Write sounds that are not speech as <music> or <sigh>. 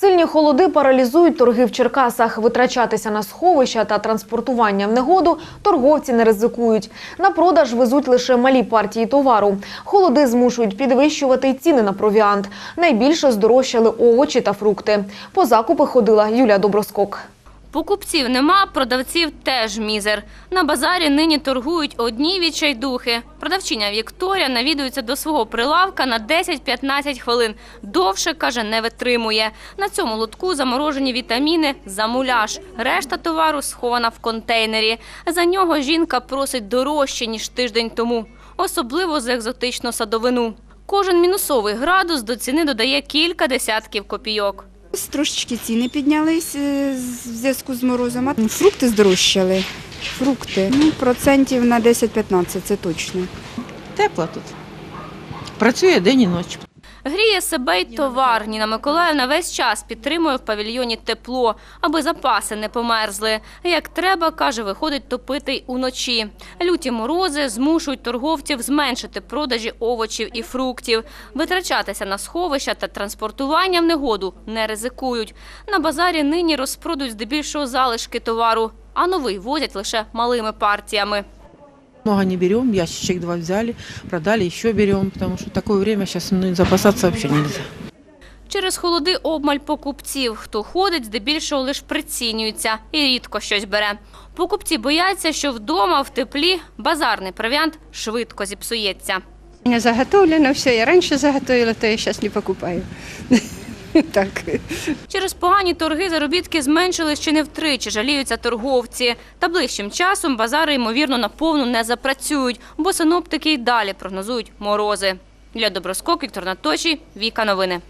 Сильні холоди паралізують торги в Черкасах. Витрачатися на сховища та транспортування в негоду торговці не ризикують. На продаж везуть лише малі партії товару. Холоди змушують підвищувати й ціни на провіант. Найбільше здорожчали овочі та фрукти. По закупи ходила Юлія Доброскок. Покупців нема, продавців теж мізер. На базарі нині торгують одні відчайдухи. Продавчиня Вікторія навідується до свого прилавка на 10-15 хвилин. Довше, каже, не витримує. На цьому лотку заморожені вітаміни за муляж. Решта товару схована в контейнері. За нього жінка просить дорожче, ніж тиждень тому. Особливо за екзотичну садовину. Кожен мінусовий градус до ціни додає кілька десятків копійок. Трошечки ціни піднялись е, в зв'язку з морозом. Фрукти здорожчали. Фрукти. Ну, процентів на 10-15, це точно. Тепло тут. Працює день і ніч. Гріє себе й товар. Ніна Миколаївна весь час підтримує в павільйоні тепло, аби запаси не померзли. Як треба, каже, виходить топити й уночі. Люті морози змушують торговців зменшити продажі овочів і фруктів. Витрачатися на сховища та транспортування в негоду не ризикують. На базарі нині розпродають здебільшого залишки товару, а новий возять лише малими партіями. Много не берем, ящичек два взяли, продали, еще берем, потому что такое время сейчас ну, запасаться вообще нельзя. Через холоди обмаль покупців. Хто ходить, здебільшого лише прицінюється і рідко щось бере. Покупці бояться, що вдома в теплі базарний провіант швидко зіпсується. У меня заготовлено все. Я раньше заготовила, то я сейчас не покупаю. <laughs> Так. Через погані торги заробітки зменшились чи не втричі, жаліються торговці. Та ближчим часом базари, ймовірно, наповну не запрацюють, бо синоптики й далі прогнозують морози. Для Доброскок, Віктор Наточій, Віка Новини.